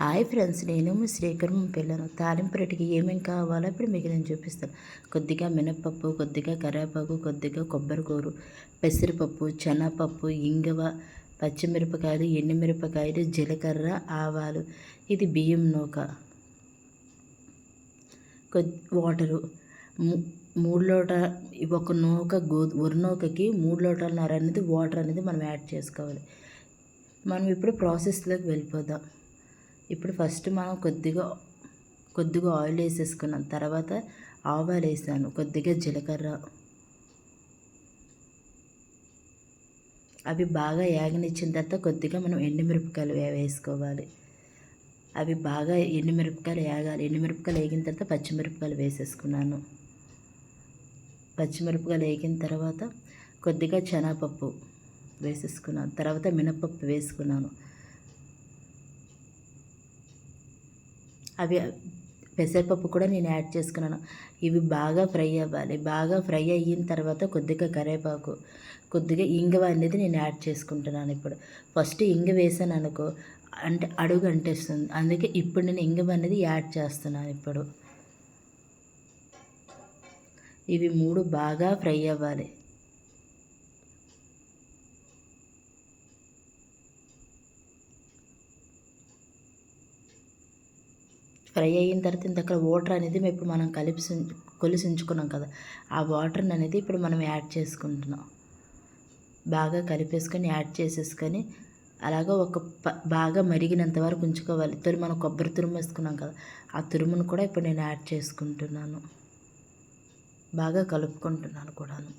Hi friends నేను మీ శ్రీకరం పిల్లను తాలింపు రెడ్డికి ఏమేమి కావాలో ఇప్పుడు మిగిలిన చూపిస్తాను. కొద్దిగా మినప్పప్పు కొద్దిగా కరివేపాకు కొద్దిగా కొబ్బరికూరు పెసరపప్పు శనగపప్పు ఇంగవ పచ్చిమిరపకాయలు ఎండుమిరపకాయలు జీలకర్ర ఆవాలు. ఇది బియ్యం నూక. కొద్ది వాటరు. మూడు లోట ఒక నూక గో వరి నూకకి మూడు లోటలన్నర అనేది వాటర్ అనేది మనం యాడ్ చేసుకోవాలి. మనం ఇప్పుడు ప్రాసెస్లోకి వెళ్ళిపోదాం. ఇప్పుడు ఫస్ట్ మనం కొద్దిగా కొద్దిగా ఆయిల్ వేసేసుకున్నాం. తర్వాత ఆవాలు వేసాను. కొద్దిగా జీలకర్ర. అవి బాగా యాగనిచ్చిన తర్వాత కొద్దిగా మనం ఎండుమిరపకాయలు వేసుకోవాలి. అవి బాగా ఎండుమిరపకాయలు వేగాలి ఎండుమిరపకాయలు వేగిన తర్వాత పచ్చిమిరపకాయలు వేసేసుకున్నాను. పచ్చిమిరపకాయలు వేగిన తర్వాత కొద్దిగా శనగపప్పు వేసేసుకున్నాను. తర్వాత మినపప్పు వేసుకున్నాను. అవి పెసరపప్పు కూడా నేను యాడ్ చేసుకున్నాను. ఇవి బాగా ఫ్రై అవ్వాలి. బాగా ఫ్రై అయిన తర్వాత కొద్దిగా కరివేపాకు కొద్దిగా ఇంగవ అనేది నేను యాడ్ చేసుకుంటున్నాను ఇప్పుడు. ఫస్ట్ ఇంగ వేసాను అనుకో అంటే అడుగు అంటేస్తుంది. అందుకే ఇప్పుడు నేను ఇంగవ అనేది యాడ్ చేస్తున్నాను ఇప్పుడు. ఇవి మూడు బాగా ఫ్రై అవ్వాలి. ఫ్రై అయిన తర్వాత ఇంత వాటర్ అనేది ఇప్పుడు మనం కలిపి కొలిసి ఉంచుకున్నాం కదా ఆ వాటర్ని అనేది ఇప్పుడు మనం యాడ్ చేసుకుంటున్నాం. బాగా కలిపేసుకొని యాడ్ చేసేసుకొని అలాగా ఒక బాగా మరిగినంత వరకు ఉంచుకోవాలి. తొలి మనం కొబ్బరి తురుము వేసుకున్నాం కదా ఆ తురుమును కూడా ఇప్పుడు నేను యాడ్ చేసుకుంటున్నాను. బాగా కలుపుకుంటున్నాను కూడాను.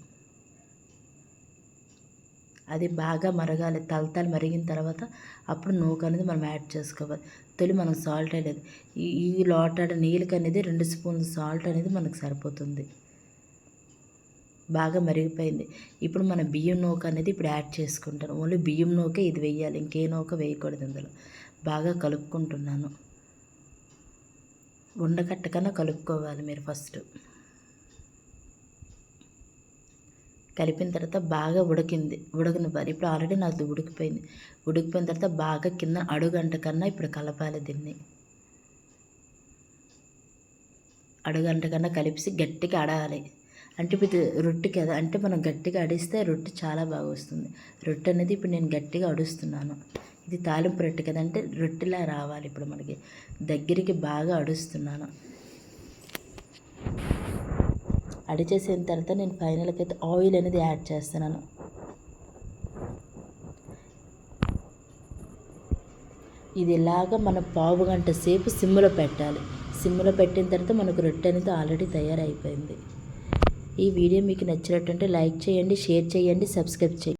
అది బాగా మరగాలి. తలతలు మరిగిన తర్వాత అప్పుడు నూక అనేది మనం యాడ్ చేసుకోవాలి. తొలి మనం సాల్ట్ అనేది ఈ ఈ లోటాడ నీళ్ళకి అనేది రెండు స్పూన్లు సాల్ట్ అనేది మనకు సరిపోతుంది. బాగా మరిగిపోయింది. ఇప్పుడు మన బియ్యం నూక అనేది ఇప్పుడు యాడ్ చేసుకుంటాను. ఓన్లీ బియ్యం నూకే ఇది వేయాలి. ఇంకే నూక వేయకూడదు అందులో బాగా కలుపుకుంటున్నాను. ఉండకట్టకన్నా కలుపుకోవాలి మీరు ఫస్ట్. కలిపిన తర్వాత బాగా ఉడికింది. ఉడకనివ్వాలి ఇప్పుడు ఆల్రెడీ నాకు ఉడికిపోయింది. ఉడికిపోయిన తర్వాత బాగా కింద అడుగంట కన్నా ఇప్పుడు కలపాలి దీన్ని. అడుగంట కన్నా కలిపి గట్టిగా అడగాలి అంటే ఇప్పుడు రొట్టె కదా అంటే మనం గట్టిగా అడిస్తే రొట్టె చాలా బాగా వస్తుంది. రొట్టె అనేది ఇప్పుడు నేను గట్టిగా అడుస్తున్నాను. ఇది తాలింపు రొట్టె కదంటే రొట్టెలా రావాలి ఇప్పుడు మనకి. దగ్గరికి బాగా అడుస్తున్నాను. అడి చేసిన తర్వాత నేను ఫైనల్కి అయితే ఆయిల్ అనేది యాడ్ చేస్తున్నాను. ఇది ఇలాగ మన పావు గంట సేపు సిమ్లో పెట్టాలి. సిమ్లో పెట్టిన తర్వాత మనకు రొట్టె అనేది ఆల్రెడీ తయారైపోయింది. ఈ వీడియో మీకు నచ్చినట్టుంటే లైక్ చేయండి షేర్ చేయండి సబ్స్క్రైబ్ చేయండి.